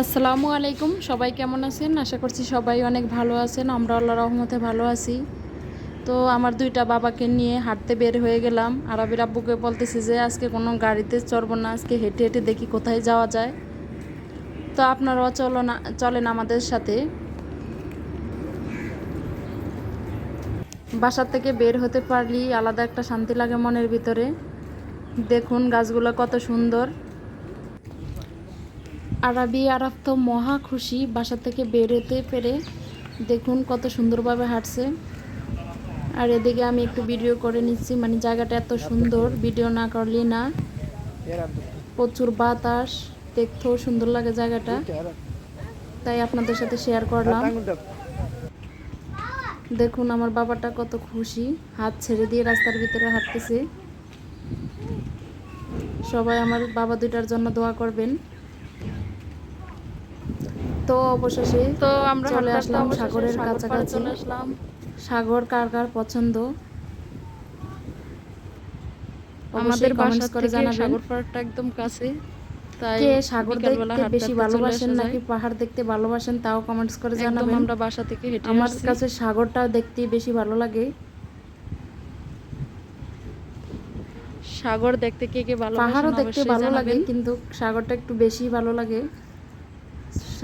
আসসালামু আলাইকুম। সবাই কেমন আছেন? আশা করছি সবাই অনেক ভালো আছেন। আমরা আল্লাহ রহমতে ভালো আছি। তো আমার দুইটা বাবাকে নিয়ে হাঁটতে বের হয়ে গেলাম। আরবির আব্বুকে বলতেছি যে, আজকে কোনো গাড়িতে চড়বো না। আজকে হেঁটে হেঁটে দেখি কোথায় যাওয়া যায়। তো আপনারাও চলো না চলেন আমাদের সাথে। বাসার থেকে বের হতে পারলি আলাদা একটা শান্তি লাগে মনের ভিতরে। দেখুন গাছগুলো কত সুন্দর। আরবি আরব তো মহা খুশি, বাসা থেকে বেরোতে পেরে দেখুন কত সুন্দরভাবে হাঁটছে। আর এদিকে আমি একটু ভিডিও করে নিচ্ছি মানে জায়গাটা এত সুন্দর ভিডিও না করলে না। প্রচুর বাতাস, দেখতেও সুন্দর লাগে জায়গাটা। তাই আপনাদের সাথে শেয়ার করলাম। দেখুন আমার বাবাটা কত খুশি, হাত ছেড়ে দিয়ে রাস্তার ভিতরে হাঁটতেছে। সবাই আমার বাবা দুইটার জন্য দোয়া করবেন। তো অবশেষে তো আমরা চলে আসলাম সাগরের কাছাকাছি। আসলাম। সাগর কার কার পছন্দ? আমাদের বাসা করে জানাবেন। সাগর পাড়টা একদম কাছে তাই কে সাগর দেখতে বেশি ভালোবাসেন নাকি পাহাড় দেখতে ভালোবাসেন তাও কমেন্টস করে একদম জানাবেন। আমরা বাসা থেকে হেঁটে আমার কাছে সাগরটা দেখতে বেশি ভালো লাগে। সাগর দেখতে কে কে ভালো পাহাড়ও দেখতে ভালো লাগে কিন্তু সাগরটা একটু বেশি ভালো লাগে।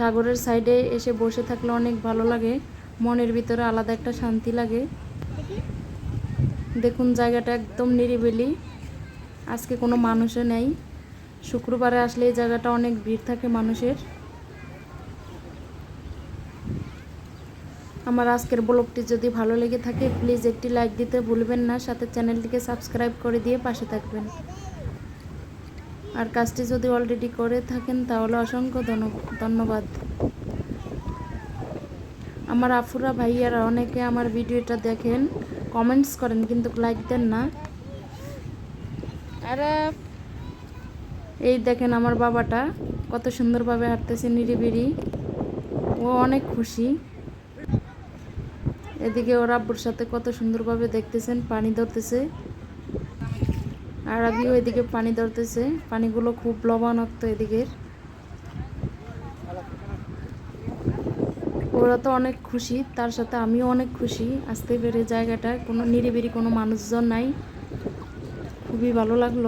সাগরের সাইডে এসে বসে থাকলে অনেক ভালো লাগে। মনের ভিতরে আলাদা একটা শান্তি লাগে। দেখুন, জায়গাটা একদম নিরিবিলি। আজকে কোনো মানুষও নেই। শুক্রবারে আসলে এই জায়গাটা অনেক ভিড় থাকে মানুষের। আমার আজকের ব্লগটি যদি ভালো লেগে থাকে, প্লিজ একটি লাইক দিতে ভুলবেন না। সাথে চ্যানেলটিকে সাবস্ক্রাইব করে দিয়ে পাশে থাকবেন। আর কাজটি যদি অলরেডি করে থাকেন, তাহলে অসংখ্য ধন্য- ধন্যবাদ। আমার আফুরা ভাইয়ারা অনেকে আমার ভিডিওটা দেখেন কমেন্টস করেন, কিন্তু লাইক দেন না। আর এই দেখেন আমার বাবাটা, কত সুন্দরভাবে হাঁটতেছে নিরিবিরি ও অনেক খুশি। এদিকে ওর আব্বুর সাথে কত সুন্দরভাবে দেখতেছেন, পানি ধরতেছে। আর আবিও এদিকে পানি ধরতেছে। পানিগুলো খুব লবণাক্ত এদিকের। ওরা তো অনেক খুশি, তার সাথে আমিও অনেক খুশি। আসতে পেরে জায়গাটা, কোনো নিরিবিরি কোনো মানুষজন নাই। খুবই ভালো লাগল।